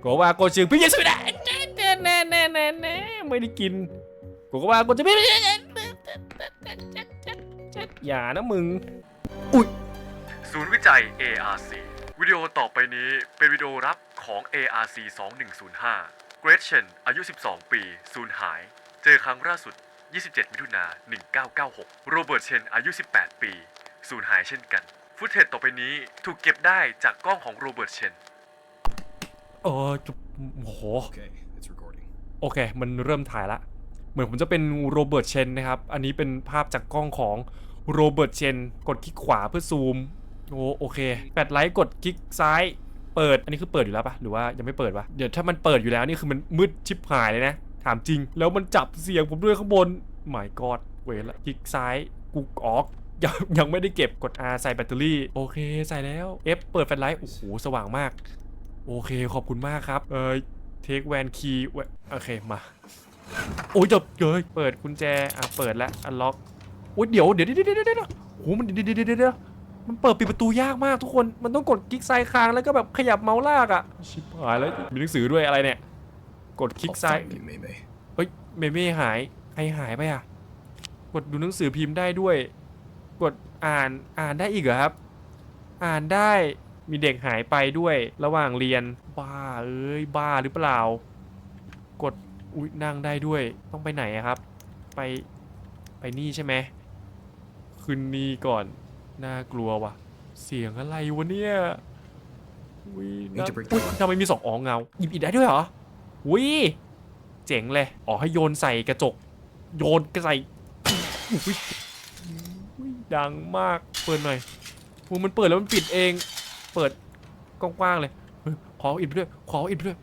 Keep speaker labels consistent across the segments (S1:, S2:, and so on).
S1: โกว่าโกจึงพี่ยังสุดแน่แน่แน่แน่แน่แน่ไม่ได้กินโกว่าโกจะไม่อย่านะมึง
S2: ศูนย์วิจัย ARC วิดีโอต่อไปนี้เป็นวิดีโอรับของ ARC 2105 Gretchen อายุ 12 ปีสูญหาย เจอครั้งล่าสุด 27 มิถุนา 1996 โรเบิร์ตเชนอายุ 18 ปีสูญหายเช่นกัน ฟุตเทจต่อไปนี้ถูกเก็บได้จากกล้องของโรเบิร์ตเชน
S1: เออจุ๊บโอ้โห
S3: Okay, it's recording.
S1: โอเค มันเริ่มถ่ายละ เหมือนผมจะเป็นโรเบิร์ตเชนนะครับ อันนี้เป็นภาพจากกล้องของโรเบิร์ตเชน กดคลิกขวาเพื่อซูม โอ้โอเค แปดไลท์กดคลิกซ้าย เปิด อันนี้คือเปิดอยู่แล้วปะหรือว่ายังไม่เปิดวะ เดี๋ยวถ้ามันเปิดอยู่แล้วนี่คือมันมืดชิบหายเลยนะ ถามจริง แล้วมันจับเสียงผมด้วยข้างบน หมายกอดเวรละคลิกซ้ายกูออก ยังยังไม่ได้เก็บกด R ใส่แบตเตอรี่ โอเคใส่แล้ว F เปิดแฟลชไลท์ โอ้โหสว่างมาก โอเคขอบคุณมากครับ เออเทคแวนคีย์โอเคมา โอ้ยจบเลยเปิดกุญแจ อะ เปิดแล้วอันล็อกโอ้ยเดี๋ยวเดี๋ยวเดี๋ยวเดี๋ยวเดี๋ยวเดี๋ยวโอ้โหมันเดี๋ยวเดี๋ยวเดี๋ยวเดี๋ยวมันเปิดปิดประตูยากมากทุกคน มันต้องกดคลิกซ้ายค้างแล้วก็แบบขยับเมาส์ลากอะ ชิบหายแล้ว มีหนังสือด้วยอะไรเนี่ย กดคลิก
S3: I'll
S1: ซ้าย
S3: find you, Mei
S1: เฮ้ย เมเม่หาย ใครหายไปอะ กดดูหนังสือพิมพ์ได้ด้วย กดอ่าน อ่านได้อีกเหรอครับ อ่านได้ มีเด็กหายไปด้วยระหว่างเรียน บ้าเอ้ยบ้าหรือเปล่า กดอุ้ยนั่งได้ด้วยต้องไปไหนอะครับ ไปไปนี่ใช่ไหมขึ้นนี่ก่อนน่ากลัวว่ะ เสียงอะไรวะเนี่ยอุ้ยน่า
S3: Need to break
S1: อุ้ย
S3: the
S1: ทำไมมีสองอ๋อเงาหยิบอีกได้ด้วยเหรออุ้ยเจ๋งเลยอ๋อให้โยนใส่กระจก โยนใส่อุ๊ยอุ๊ยดังมากเปิดหน่อยโอ้มันเปิดแล้วมันปิดเอง เปิดกว้างๆเลยเฮ้ยขออินไปด้วยขออินไปด้วย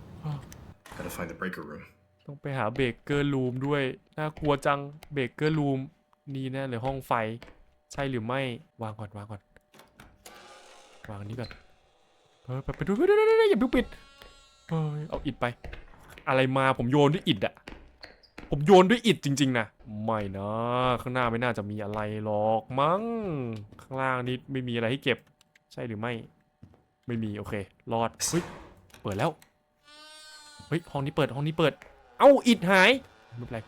S3: Gotta find the breaker room.
S1: ต้องไปหาเบเกอร์รูมด้วย น่ากลัวจังเบเกอร์รูมนี่แน่เลยห้องไฟ ใช่หรือไม่วางก่อนวางก่อน วางอันนี้ก่อนเออไปไปดูไปดูไปดูไปดูอย่าเพิ่งปิดเฮ้ยเอาอิดไป อะไรมาผมโยนด้วยอิดอะผมโยนด้วยอิดจริง ๆ นะไม่นะข้างหน้าไม่น่าจะมีอะไรหรอกมั้งข้างล่างนี่ไม่มีอะไรให้เก็บ ใช่หรือไม่ ไม่มีโอเค รอดเฮ้ยเปิดแล้วเฮ้ยห้องนี้เปิดห้องนี้เปิด เอ้าอิดหายไม่เป็นไร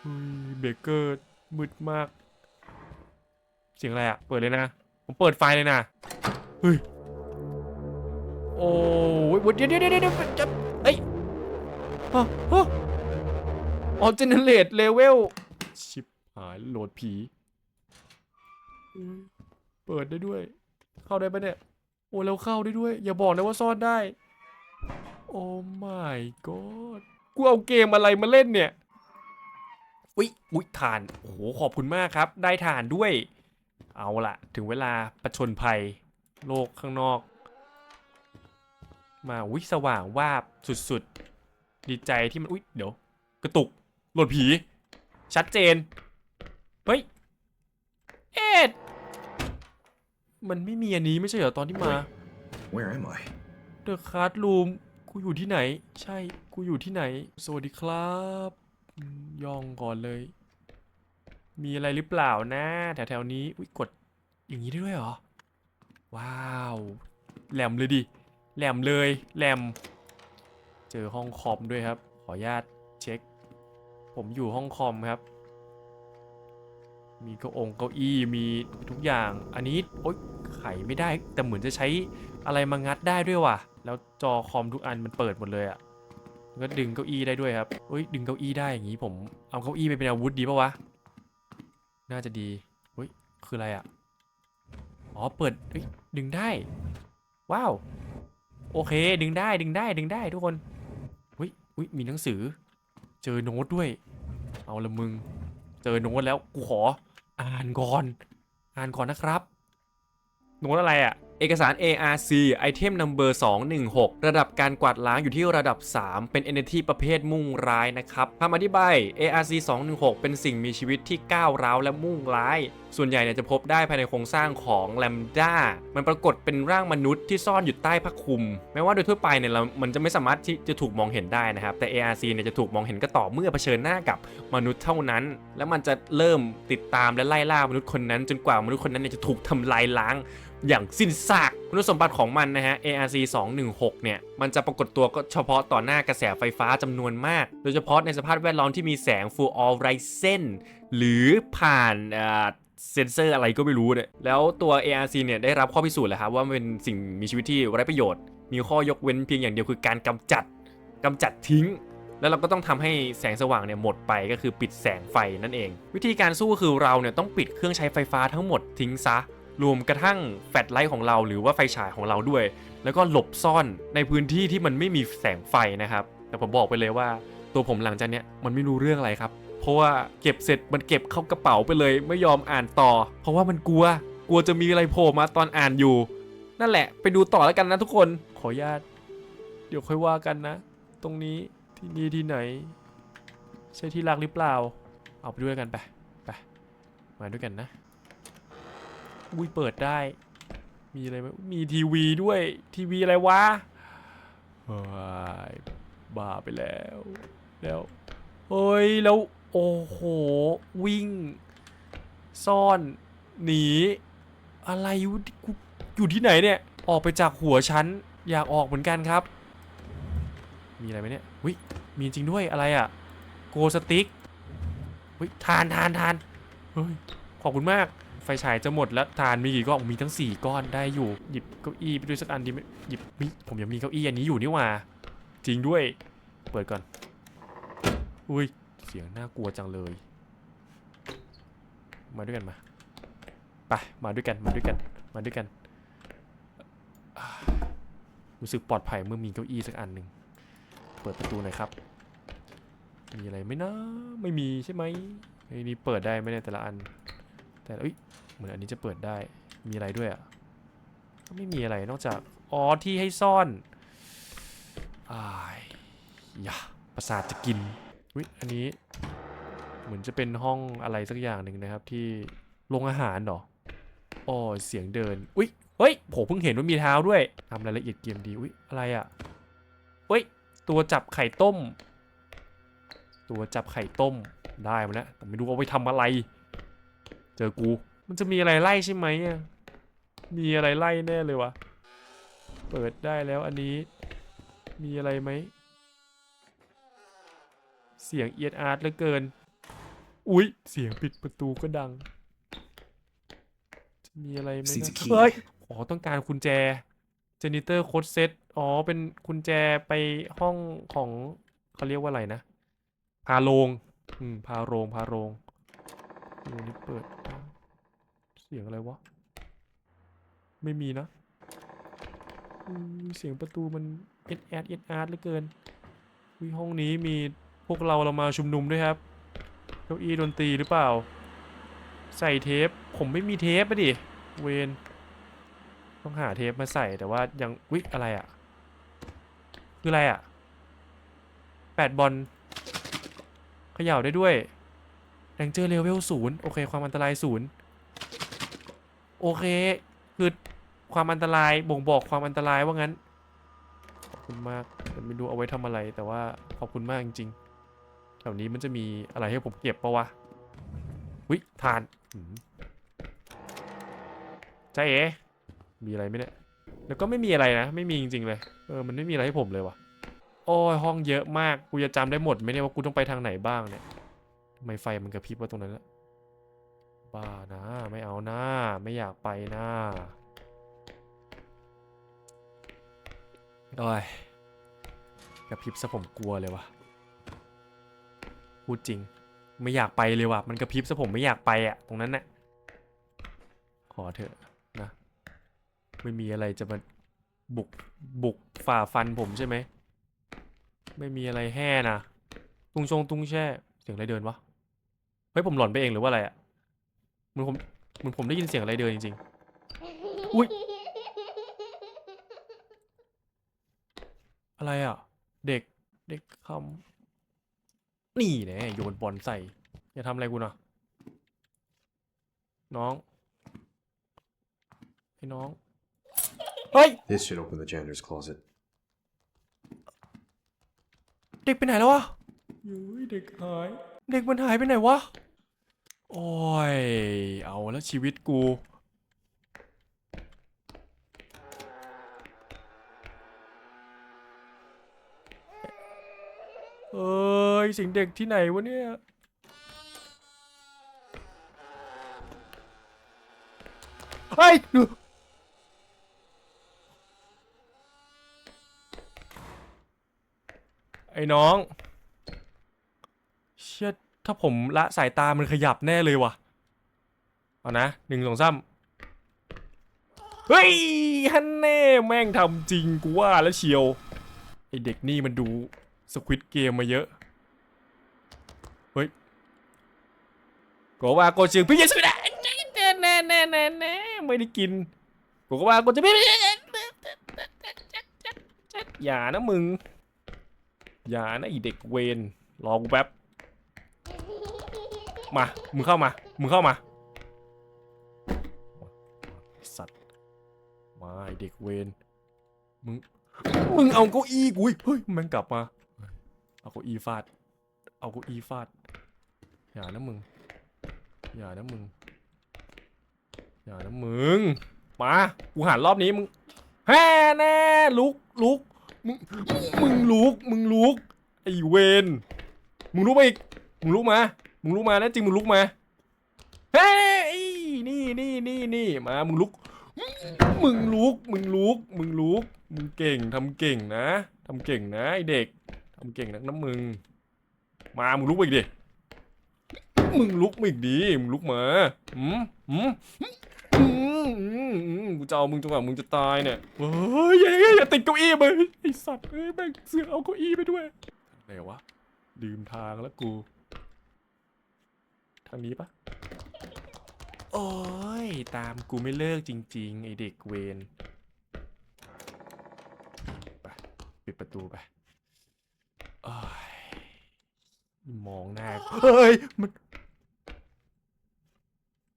S1: เฮ้ยเบเกอร์มืดมาก เสียงอะไรอะเปิดเลยนะ ผมเปิดไฟเลยนะเฮ้ยโอ้ยเดี๋ยวเดี๋ยวเดี๋ยวเดี๋ยวจะเอ้ยฮะฮะออเจเนเรตเลเวลชิบหายโหลดผีอุ๊ยเปิดได้ด้วย เข้าได้ปะเนี่ย โอ้แล้วเข้าได้ด้วย อย่าบอกนะว่าซ่อนได้ โอ้ my god กูเอาเกมอะไรมาเล่นเนี่ยอุ๊ยอุ๊ยฐานโอ้โหขอบคุณมากครับ ได้ฐานด้วย เอาละถึงเวลาประชนภัย โลกข้างนอก มาวิสว่างวาบสุดๆ ดีใจที่มันอุ๊ยเดี๋ยว กระตุกหลดผี ชัดเจน เฮ้ย เอ็ด มันไม่มีอันนี้ไม่ใช่เหรอตอนที่มา
S3: Where am I?
S1: เดอะคาร์ดรูมกูอยู่ที่ไหน ใช่กูอยู่ที่ไหน สวัสดีครับอืมย่องก่อนเลย มีอะไรหรือเปล่านะแถวๆนี้อุ้ยกดอย่างนี้ได้ด้วยเหรอ ว้าวแหลมเลยดิแหลมเลยแหลม เจอห้องคอมด้วยครับ ขออนุญาตเช็ค ผมอยู่ห้องคอมครับ มีเก้าองเก้าอี้มีทุกอย่าง อันนี้โอ๊ยไขไม่ได้ แต่เหมือนจะใช้อะไรมางัดได้ด้วยว่ะ แล้วจอคอมทุกอันมันเปิดหมดเลยอะ่ะก็ดึงเก้าอี้ได้ด้วยครับเฮ้ยดึงเก้าอี้ได้อย่างนี้ผมเอาเก้าอี้ไปเป็นอาวุธดีปะวะ น่าจะดีเฮ้ยคืออะไรอะ่ะ อ๋อเปิดเฮ้ยดึงได้ ว้าว โอเคดึงได้ดึงได้ดึงได้ทุกคนเฮ้ยอุ้ยมีหนังสือ เจอโน้ตด้วย เอาละมึง เจอโน้ตแล้วกูขอ อ่านก่อน อ่านก่อนนะครับโน้ตอะไรอะ่ะ เอกสาร ARC Item Number 216 ระดับการกวาดล้างอยู่ที่ระดับ 3 เป็น Entity ประเภทมุ่งร้ายนะครับคำอธิบาย ARC 216 เป็นสิ่งมีชีวิตที่ก้าวร้าวและมุ่งร้าย ส่วนใหญ่เนี่ยจะพบได้ภายในโครงสร้างของแลมด้า มันปรากฏเป็นร่างมนุษย์ที่ซ่อนอยู่ใต้ผ้าคลุม แม้ว่าโดยทั่วไปเนี่ยเรามันจะไม่สามารถที่จะถูกมองเห็นได้นะครับ แต่ ARC เนี่ยจะถูกมองเห็นก็ต่อเมื่อเผชิญหน้ากับมนุษย์เท่านั้น แล้วมันจะเริ่มติดตามและไล่ล่ามนุษย์คนนั้น จนกว่ามนุษย์คนนั้นเนี่ยจะถูกทำลายล้าง อย่างสิ้นซากคุณสมบัติของมันนะฮะ ARC 216เนี่ย มันจะปรากฏตัวก็เฉพาะต่อหน้ากระแสไฟฟ้าจำนวนมาก โดยเฉพาะในสภาพแวดล้อมที่มีแสง Full All Horizon หรือผ่านเซนเซอร์อะไรก็ไม่รู้เนี่ย แล้วตัว ARC เนี่ยได้รับข้อพิสูจน์แล้วครับว่ามันเป็นสิ่งมีชีวิตที่ไร้ประโยชน์ มีข้อยกเว้นเพียงอย่างเดียวคือการกำจัดกำจัดทิ้งแล้วเราก็ต้องทำให้แสงสว่างเนี่ยหมดไปก็คือปิดแสงไฟนั่นเอง วิธีการสู้ก็คือเราเนี่ยต้องปิดเครื่องใช้ไฟฟ้าทั้งหมดทิ้งซะ รวมกระทั่งแฟลชไลท์ของเราหรือว่าไฟฉายของเราด้วย แล้วก็หลบซ่อนในพื้นที่ที่มันไม่มีแสงไฟนะครับ แต่ผมบอกไปเลยว่า ตัวผมหลังจากเนี้ยมันไม่รู้เรื่องอะไรครับ เพราะว่าเก็บเสร็จมันเก็บเข้ากระเป๋าไปเลย ไม่ยอมอ่านต่อ เพราะว่ามันกลัว กลัวจะมีอะไรโผล่มาตอนอ่านอยู่ นั่นแหละ ไปดูต่อแล้วกันนะทุกคนขออนุญาต เดี๋ยวค่อยว่ากันนะ ตรงนี้ที่นี่ที่ไหน ใช่ที่รักหรือเปล่า เอาไปด้วยกันไปไปมาด้วยกันนะ อุ้ยเปิดได้ มีอะไรไหมมีทีวีด้วย ทีวีอะไรวะเฮ้ยบ้าไปแล้ว แล้วเฮ้ย แล้ว โอ้โห วิ่ง ซ่อน หนี อะไรกูอยู่ที่ไหนเนี่ย ออกไปจากหัวฉัน อยากออกเหมือนกันครับ มีอะไรไหมเนี่ยวิมีจริงด้วยอะไรอะ่ะ โกสติ๊กวิทานทานทานเฮ้ย ขอบคุณมาก ฟฉายจะหมดแล้วทานมีกี่ก้อนมีทั้ง 4 ก้อนได้อยู่หยิบเก้าอี้ไปด้วยสักอันดีไหมหยิบมิผมยังมีเก้าอี้อันนี้อยู่นี่หว่า จริงด้วย เปิดก่อน อุ้ยเสียงน่ากลัวจังเลย มาด้วยกันมาไปมาด้วยกันมาด้วยกันมาด้วยกันรู้สึกปลอดภัยเมื่อมีเก้าอี้สักอันหนึ่งเปิดประตูหน่อยครับมีอะไรไหมนะไม่มีใช่ไหมไอ้นี่เปิดได้ไหมเนี่ยแต่ละอัน แต่เอ้ยเหมือนอันนี้จะเปิดได้มีอะไรด้วยอะก็ไม่มีอะไรนอกจากอ๋อที่ให้ซ่อนอายยะประสาทจะกินวิอันนี้เหมือนจะเป็นห้องอะไรสักอย่างหนึ่งนะครับ ที่โรงอาหารเหรออ๋อเสียงเดินอุ้ยเฮ้ยผมเพิ่งเห็นว่ามีเท้าด้วยทำรายละเอียดเกมดีอุ้ยอะไรอะเฮ้ยตัวจับไข่ต้ม ตัวจับไข่ต้มได้มาแล้วแต่ไม่รู้เอาไปทำอะไร เจอกู มันจะมีอะไรไล่ใช่ไหมอะมีอะไรไล่แน่เลยวะเปิดได้แล้วอันนี้ มีอะไรไหม เสียงเอียดอาร์ตเหลือเกิน อุ๊ย เสียงปิดประตูก็ดังจะมีอะไรไหม
S3: Seems
S1: นะ
S3: a key.
S1: เฮ้ยอ๋อต้องการกุญแจเจนิเตอร์โค้ดเซตอ๋อ เป็นกุญแจไปห้องของเขาเรียกว่าอะไรนะ พาโรง อืม พาโรง พาโรง ดูนี่เปิด เสียงอะไรวะ ไม่มีนะเสียงประตูมันเอ็ดแอดเอ็ดอาร์ตเหลือเกินวิห้องนี้มีพวกเราเรามาชุมนุมด้วยครับเก้าอี้ดนตรีหรือเปล่า ใส่เทป ผมไม่มีเทปอะดิ เวนต้องหาเทปมาใส่แต่ว่ายังวิอะไรอะคืออะไรอะแปดบอลเขย่าได้ด้วย แรงเจอร์เลเวลศูนย์โอเค ความอันตรายศูนย์โอเค คือความอันตรายบ่งบอกความอันตรายว่างั้น ขอบคุณมากแต่ไม่รู้เอาไว้ทำอะไร แต่ว่าขอบคุณมากจริงๆแถวนี้มันจะมีอะไรให้ผมเก็บปะวะวิทานใจเอ๋มีอะไรไหมเนี่ย แล้วก็ไม่มีอะไรนะ ไม่มีจริงๆเลย เออ มันไม่มีอะไรให้ผมเลยวะโอ้ยห้องเยอะมาก กูจะจำได้หมดไหมเนี่ยว่ากูต้องไปทางไหนบ้างเนี่ย ทำไมไฟมันกระพริบว่าตรงนั้นละบ้านะไม่เอานะไม่อยากไปนะโอ้ยกระพริบซะผมกลัวเลยวะพูดจริง ไม่อยากไปเลยว่ะมันกระพริบซะผมไม่อยากไปอะตรงนั้นน่ะขอเถอะนะไม่มีอะไรจะมาบุกบุกฝ่าฟันผมใช่ไหมไม่มีอะไรแห่นะตุงชงตุงแช่เสียงอะไรเดินวะ เฮ้ยผมหลอนไปเองหรือว่าอะไรอะเหมือนผมเหมือนผมได้ยินเสียงอะไรเดินจริงๆ อุ้ยอะไรอะ เด็กเด็กคำนี่แน่โยนบอลใส่ อย่าทำอะไรกูนะน้องไอ้น้อง เฮ้ย
S3: This should open the janitor's closet.
S1: เด็กไปไหนแล้ววะยุ้ยเด็กหาย เด็กมันหายไปไหนวะ โอ้ย เอาแล้วชีวิตกู เอ้ยสิงเด็กที่ไหนวะเนี่ย เฮ้ไอ้น้อง ถ้าผมละสายตามันขยับแน่เลยว่ะ เอานะหนึ่งสองสามเฮ้ยฮันแน่แม่งทำจริงกูว่าแล้วเชียว ไอเด็กนี่มันดูสควิตเกมมาเยอะ เฮ้ยกว่าโกจึงพี่เยสุดะแน่แน่แน่แน่แน่ไม่ได้กินกูก็ว่าโกจะไม่อย่านะมึง อย่านะไอเด็กเวนรอกูแป๊บ มา มึงเข้ามา มึงเข้ามา สัตว์ มาไอเด็กเวนมึง มึงเอาเก้าอี้กูเฮ้ย มันกลับมา เอาเก้าอี้ฟาด เอาเก้าอี้ฟาด อย่านะมึง อย่านะมึง อย่านะมึง มา กูหันรอบนี้มึงแฮ่แน่ลุกลุกมึง มึงลุก มึงลุก ไอเวนมึงลุกมาอีก มึงลุกมา มึงลุกมานะจริงมึงลุกมาเฮ้ยนี่นี่นี่นี่มามึงลุก มึงลุกมึงลุกมึงลุกมึงเก่งทำเก่งนะทำเก่งนะไอเด็กทำเก่งนักนะมึง มามึงลุกอีกดิมึงลุกอีกดิมึงลุกมาอืมอืมอืมอืมอืมกูจะเอามึงจนกว่ามึงจะตายเนี่ยเฮ้ยอย่าติดเก้าอี้มึงไอสัตว์เอ้ยแม่งเสือเอาเก้าอี้ไปด้วยไหนวะลืมทางแล้วกู ทางนี้ปะโอ้ย ตามกูไม่เลิกจริง ๆ ไอเด็กเวนไปปิดประตูไปโอ้ยมองหน้าเฮ้ย มัน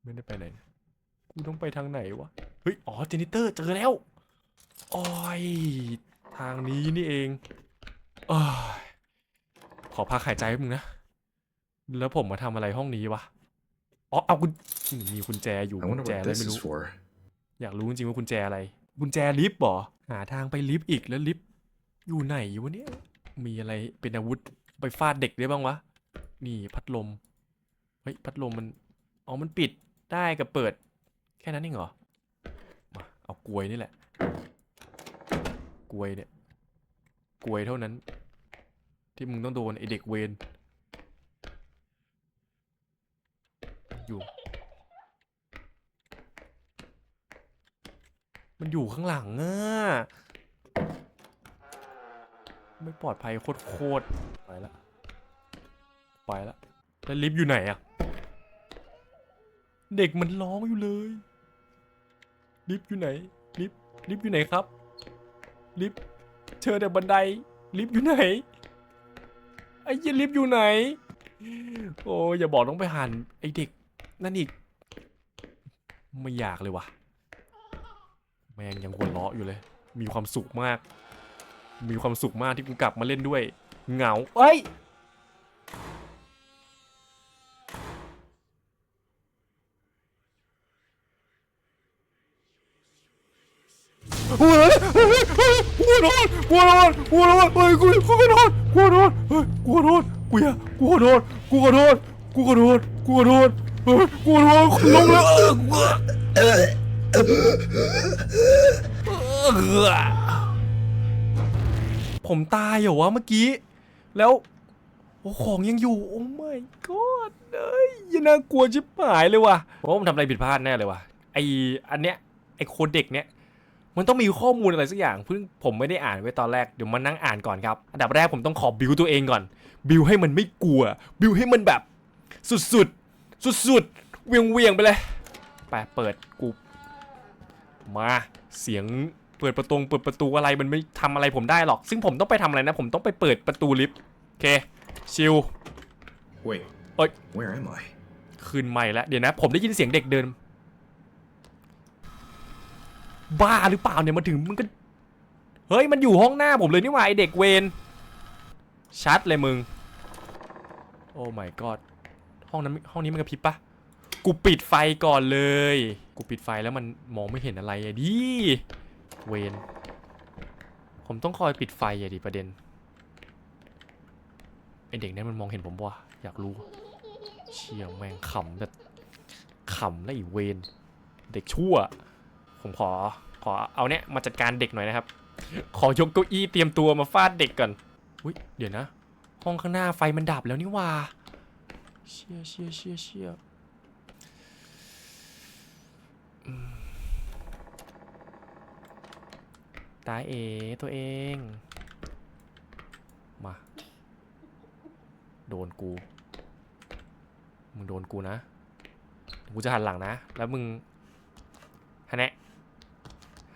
S1: ไม่ได้ไปไหน กูต้องไปทางไหนวะ เฮ้ย อ๋อ เจนิเตอร์เจอแล้วโอ้ย ทางนี้นี่เองโอ้ยขอพักหายใจแป๊บนึงนะ แล้วผมมาทำอะไรห้องนี้วะ อ๋อ เอากุญมีกุญแจอยู่
S3: I
S1: กุญ
S3: wonder
S1: แจ
S3: what
S1: อะไร
S3: this
S1: ไม่
S3: is
S1: รู้
S3: for.
S1: อยากรู้จริงๆว่ากุญแจอะไร กุญแจลิฟต์เหรอ หาทางไปลิฟต์อีกแล้วลิฟต์อยู่ไหนวะเนี่ย มีอะไรเป็นอาวุธไปฟาดเด็กได้บ้างวะ นี่พัดลม เฮ้ย พัดลมมัน อ๋อ มันปิดได้กับเปิด แค่นั้นเองเหรอ มาเอากลวยนี่แหละ กลวยเนี่ย กลวยเท่านั้น ที่มึงต้องโดนไอเด็กเวน อยู่ มันอยู่ข้างหลังอะ ไม่ปลอดภัยโคตรๆไปละไปละแล้วลิฟต์อยู่ไหนอะเด็กมันร้องอยู่เลย ลิฟต์อยู่ไหน ลิฟต์ลิฟต์อยู่ไหนครับ ลิฟต์เชิญแต่บันได ลิฟต์อยู่ไหนไอ้เหี้ยลิฟต์อยู่ไหน โอ้ยอย่าบอกต้องไปหันไอเด็ก นั่นอีก ไม่อยากเลยว่ะ แมงยังหัวเราะอยู่เลย มีความสุขมาก มีความสุขมากที่กูกลับมาเล่นด้วย เหงา เอ้ยหัวหัวนอนหัวนอนหัวนอนเฮ้ยกูกูขอโทษกูขอโทษเฮ้ยกูขอโทษกูอยากูขอโทษกูขอโทษกูขอโทษกูขอโทษเฮ้ย กูขอโทษลงแล้วผมตายเหรอวะเมื่อกี้ แล้วโอ้ของยังอยู่ โอ้ my god เอ้ยยังน่ากลัวชิบหายเลยว่ะผมว่าผมทำอะไรผิดพลาดแน่เลยว่ะไออันเนี้ยไอโคเด็กเนี้ยมันต้องมีข้อมูลอะไรสักอย่างเพิ่งผมไม่ได้อ่านไว้ตอนแรกเดี๋ยวมานั่งอ่านก่อนครับ อันดับแรกผมต้องขอบิวตัวเองก่อน บิวให้มันไม่กลัว บิวให้มันแบบสุดๆ สุดๆเวียงเวียงๆไปเลยไปเปิดกูมาเสียงเปิดประตูเปิดประตูอะไรมันไม่ทำอะไรผมได้หรอก ซึ่งผมต้องไปทำอะไรนะ ผมต้องไปเปิดประตูลิฟต์โอเคชิล
S3: Wait.
S1: Oi.
S3: Where am I?
S1: คืนใหม่แล้วเดี๋ยวนะ ผมได้ยินเสียงเด็กเดิน บ้าหรือเปล่าเนี่ยมาถึงมึงก็ เฮ้ยมันอยู่ห้องหน้าผมเลยนี่หว่าไอเด็กเวนชัดเลยมึง โอ้ my god ห้องนั้นห้องนี้มันกระพริบปะกูปิดไฟก่อนเลย กูปิดไฟแล้วมันมองไม่เห็นอะไรอะดิ เวน ผมต้องคอยปิดไฟอะดิประเด็นไอเด็กนั้นมันมองเห็นผมปะวะอยากรู้ เชี่ยแม่งขำแบบขำแล้วอีเวน เด็กชั่ว ผมขอขอเอาเนี้ยมาจัดการเด็กหน่อยนะครับ ขอยกเก้าอี้เตรียมตัวมาฟาดเด็กก่อน อุ้ยเดี๋ยวนะ ห้องข้างหน้าไฟมันดับแล้วนี่ว่า เชี่ยเชี่ยเชี่ยเชี่ยอืมตายเอตัวเอง มา โดนกู มึงโดนกูนะ กูจะหันหลังนะ แล้วมึงฮะแนะ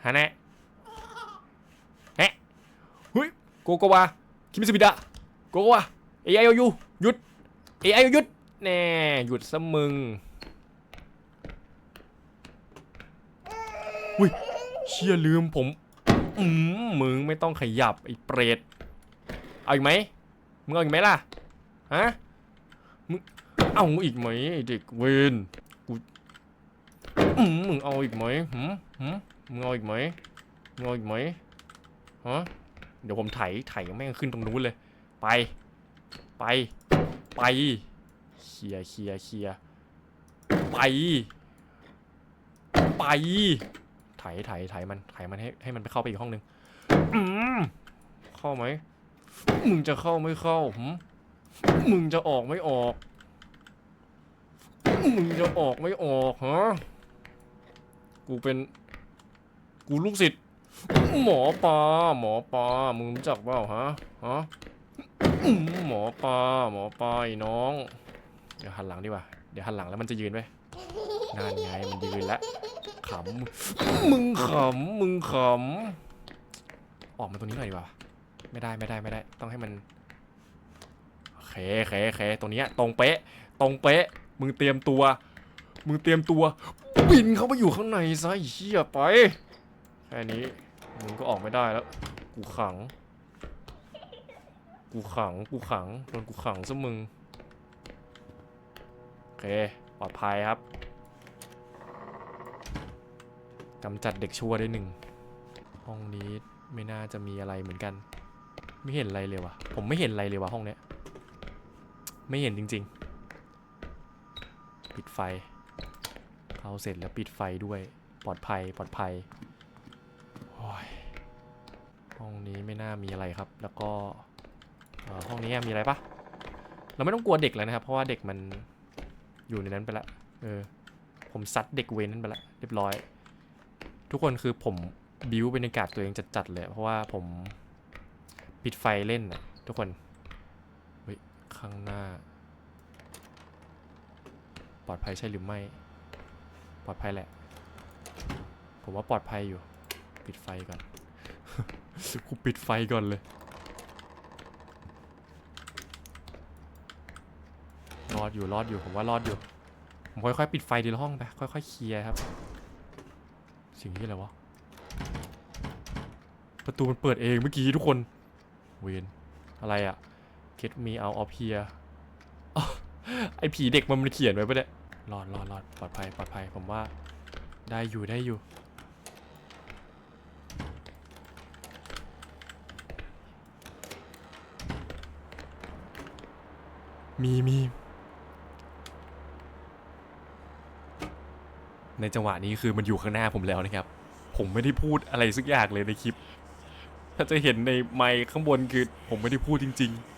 S1: ฮะแนะแฮะเฮ้ยโกโกวาคิมิสบิดะโกโกวาเอไอโอยูหยุดเอไอโอหยุด แน่ หยุดซะมึงอุ้ยเชี่ยลืมผม อืมมึงไม่ต้องขยับไอ้เปรต เอาอีกไหมมึงเอาอีกไหมล่ะ ฮะ มึงเอาอีกไหมไอ้เด็กเวนกูอืมมึงเอาอีกไหมหืมหืมมึงเอาอีกไหมมึงเอาอีกไหมฮะ เดี๋ยวผมไถ ไถแม่งขึ้นตรงนู้นเลย ไป ไป ไป เคลียร์เคลียร์เคลียร์ไป ไปไถไถไถมันไถมันให้ให้มันไปเข้าไปอีกห้องนึงอืมเข้าไหมมึงจะเข้าไม่เข้าหมึงจะออกไม่ออก มึงจะออกไม่ออกฮะกูเป็น กูลูกศิษย์หมอปลาหมอปลามึงรู้จักเปล่าฮะฮะอืมหมอปลาหมอปลาไอ้น้อง ดี๋ยวหันหลังดีกว่า เดี๋ยวหันหลังแล้วมันจะยืนไปนั่นไงมันยืนแล้วขำมึงขำมึงขำออกมาตรงนี้หน่อยดีกว่า ไม่ได้ไม่ได้ไม่ได้ ต้องให้มันโอเคโอเคโอเคตรงนี้ตรงเป๊ะ ตรงเป๊ะ มึงเตรียมตัว มึงเตรียมตัวบินเข้าไปอยู่ข้างในซะเหี้ยไปแค่นี้มึงก็ออกไม่ได้แล้ว กูขัง กูขัง กูขังโดนกูขังซะมึง เค ปลอดภัยครับกำจัดเด็กชั่วได้หนึ่ง ห้องนี้ไม่น่าจะมีอะไรเหมือนกัน ไม่เห็นอะไรเลยว่ะผมไม่เห็นอะไรเลยว่ะห้องเนี้ย ไม่เห็นจริง ๆ ปิดไฟเข้าเสร็จแล้วปิดไฟด้วย ปลอดภัย ปลอดภัยห้องนี้ไม่น่ามีอะไรครับ แล้วก็ห้องนี้มีอะไรปะเราไม่ต้องกลัวเด็กแล้วนะครับ เพราะว่าเด็กมัน อยู่ในนั้นไปละเออผมซัดเด็กเวนนั้นไปละเรียบร้อย ทุกคนคือผมบิวบรรยากาศตัวเองจัดๆเลย เพราะว่าผมปิดไฟเล่นนะทุกคนเฮ้ยข้างหน้า ปลอดภัยใช่หรือไม่ ปลอดภัยแหละ ผมว่าปลอดภัยอยู่ ปิดไฟก่อนกูปิดไฟก่อนเลย อดอยู่รอดอยู่ผมว่ารอดอยู่ผมค่อยๆปิดไฟทีละห้องไปค่อยๆเคลียร์ครับสิ่งนี้อะไรวะประตูมันเปิดเองเมื่อกี้ทุกคนเวนอะไรอะ Get me out of here อไอผีเด็กมันมันเขียนไว้ปะเนี่ยรอดรอดรอดปลอดภัยปลอดภัยผมว่าได้อยู่ได้อยู่มีมี ในจังหวะนี้คือมันอยู่ข้างหน้าผมแล้วนะครับ ผมไม่ได้พูดอะไรสักอย่างเลยในคลิป ถ้าจะเห็นในไมค์ข้างบนคือผมไม่ได้พูดจริงๆ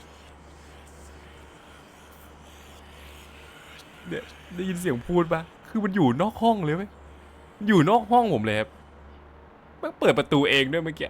S1: เนี่ยได้ยินเสียงพูดปะคือมันอยู่นอกห้องเลยไหมอยู่นอกห้องผมเลยครับมันเปิดประตูเองด้วยเมื่อกี้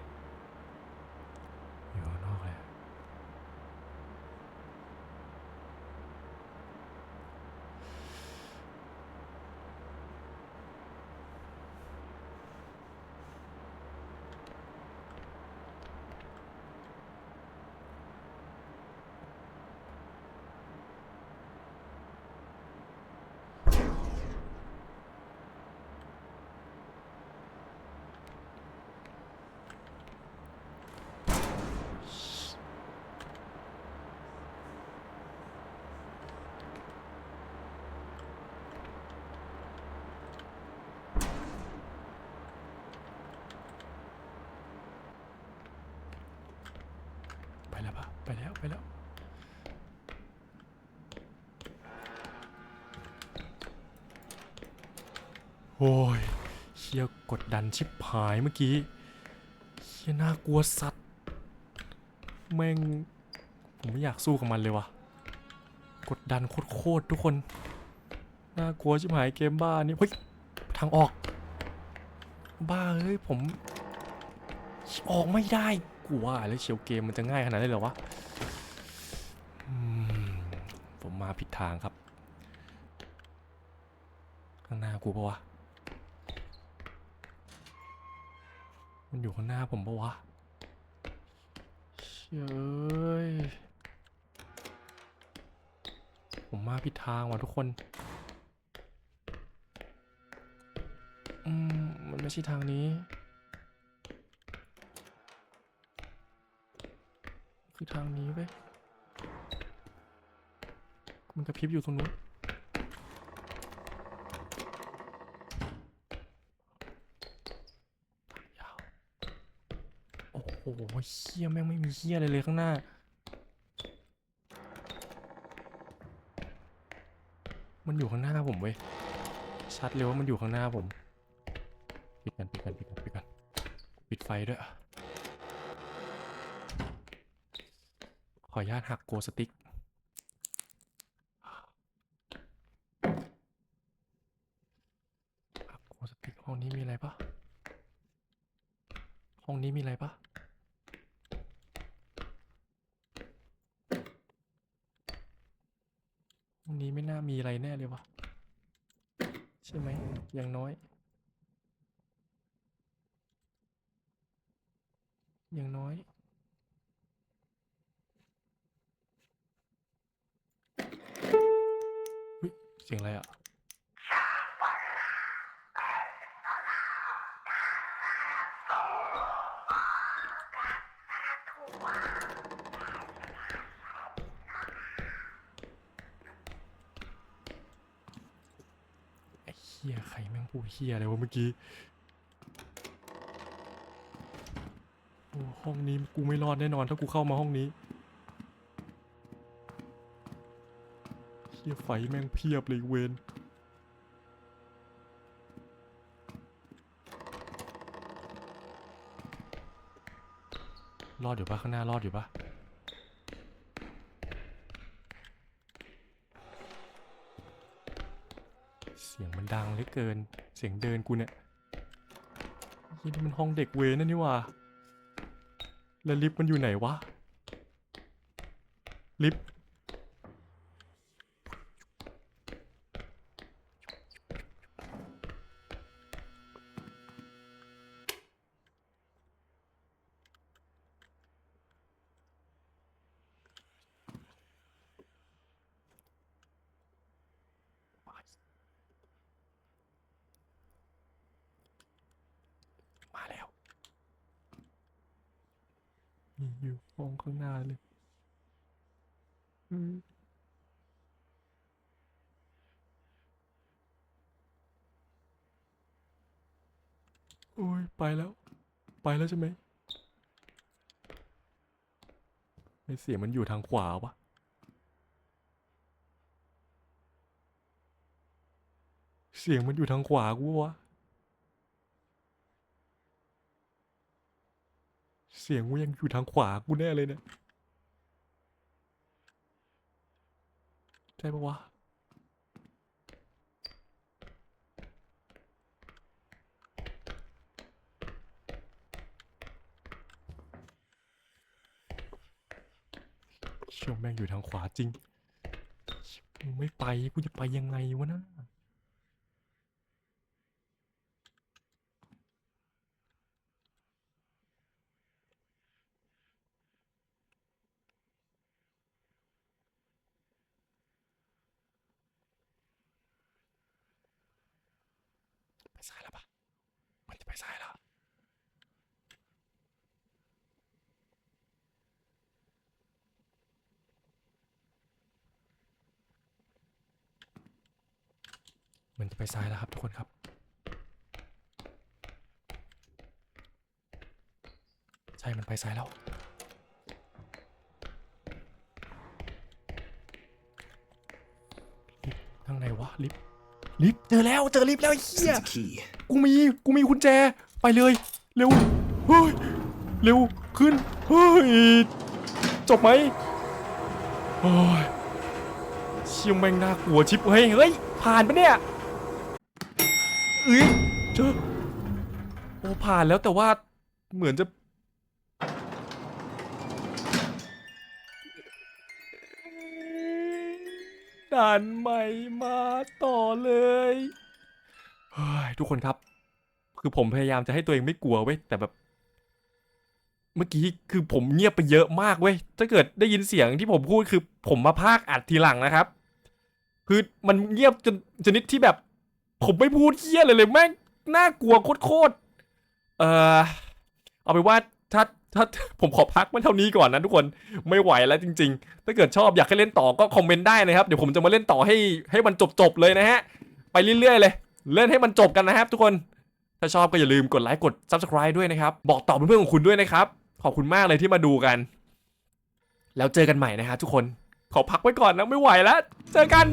S1: ไปแล้วปะไปแล้วไปแล้วโอ้ยเชี่ยกดดันชิบหายเมื่อกี้เชี่ยน่ากลัวสัตว์แม่งผมไม่อยากสู้กับมันเลยวะ่ะกดดันโคตรๆทุกคนน่ากลัวชิบหายเกมบ้านี่เฮ้ยทางออก บ้าเฮ้ยผมออกไม่ได้ กูว่าแล้วเชียวเกมมันจะง่ายขนาดนั้เหรอวะผมมาผิดทางครับ ข้างหน้ากูปะวะ มันอยู่ข้างหน้าผมปะวะเชยผมมาผิดทางว่ะทุกคน อืม มันไม่ใช่ทางนี้ คือทางนี้เว้ยมันกระพริบอยู่ตรงนู้นยาวโอ้โหเฮี้ยแม่งไม่มีเฮี้ยอะไรเลยข้างหน้า มันอยู่ข้างหน้าผมเว้ย ชัดเลยว่ามันอยู่ข้างหน้าผม ปิดกันปิดกันปิดกันปิดกัน ปิดไฟด้วย ออนุญาตหักโกสติ๊กหักโกสติ๊กห้องนี้มีอะไรปะห้องนี้มีอะไรปะห้องนี้ไม่น่ามีอะไรแน่เลยวะใช่ไหมอย่างน้อย เฮ้ยเสียงอะไรอะเฮียใครแม่งพูดเฮียอะไรวะเมื่อกี้โอ้ห้องนี้กูไม่รอดแน่นอนถ้ากูเข้ามาห้องนี้ ฮียไฟแม่งเพียบเลยเวนรอดอยู่ปะข้างหน้ารอดอยู่ปะเสียงมันดังเหลือเกิน เสียงเดินกูเนี่ยยี่นี่มันห้องเด็กเวนนั่นนี่ว่า แล้วลิฟต์มันอยู่ไหนวะ ลิฟต์ อยู่ห้องข้างหน้าเลยอืมโอ้ย ไปแล้ว ไปแล้วใช่ไหมไอเสียงมันอยู่ทางขวาวะเสียงมันอยู่ทางขวากูวะ สียงกูยังอยู่ทางขวากูแน่เลยเนี่ยใช่ปะวะเชี่ยวแม่งอยู่ทางขวาจริงมึงไม่ไปกูจะไปยังไงวะนะไปซ้ายแล้วปะมันจะไปซ้ายแล้ว มันจะไป ซ้ายแล้วครับทุกคนครับ ใช่มันไปซ้ายแล้วลิฟต์ข้างในวะลิฟต์ลิฟต์เจอแล้วเจอลิฟต์แล้วไอ้เหี้ย
S3: It's a key.
S1: กูมีกูมีกุญแจไปเลยเร็วเฮ้ยเร็วขึ้นเฮ้ยจบไหมโอ้ยเชี่ยแม่งน่ากลัวชิบเฮ้ยเฮ้ยผ่านปะเนี่ย เอ้ยเจอโอ้ผ่านแล้วแต่ว่าเหมือนจะ ด่านใหม่มาต่อเลยเฮ้ยทุกคนครับ คือผมพยายามจะให้ตัวเองไม่กลัวเว้ยแต่แบบ เมื่อกี้คือผมเงียบไปเยอะมากเว้ยถ้าเกิดได้ยินเสียงที่ผมพูดคือผมมาพากอัดทีหลังนะครับ คือมันเงียบจนชนิดที่แบบ ผมไม่พูดเฮี้ยเลยเลยแม่งน่ากลัวโคตรเออเอาไปว่าถ้าถ้าผมขอพักมันเท่านี้ก่อนนะทุกคนไม่ไหวแล้วจริง ๆ ถ้าเกิดชอบอยากให้เล่นต่อก็คอมเมนต์ได้นะครับเดี๋ยวผมจะมาเล่นต่อให้ให้มันจบๆเลยนะฮะไปเรื่อยๆเลย เล่นให้มันจบกันนะครับทุกคนถ้าชอบก็อย่าลืมกดไลค์กด Subscribe ด้วยนะครับ บอกต่อเพื่อนๆของคุณด้วยนะครับ ขอบคุณมากเลยที่มาดูกัน แล้วเจอกันใหม่นะฮะทุกคนขอพักไว้ก่อนนะไม่ไหวแล้ว เจอกัน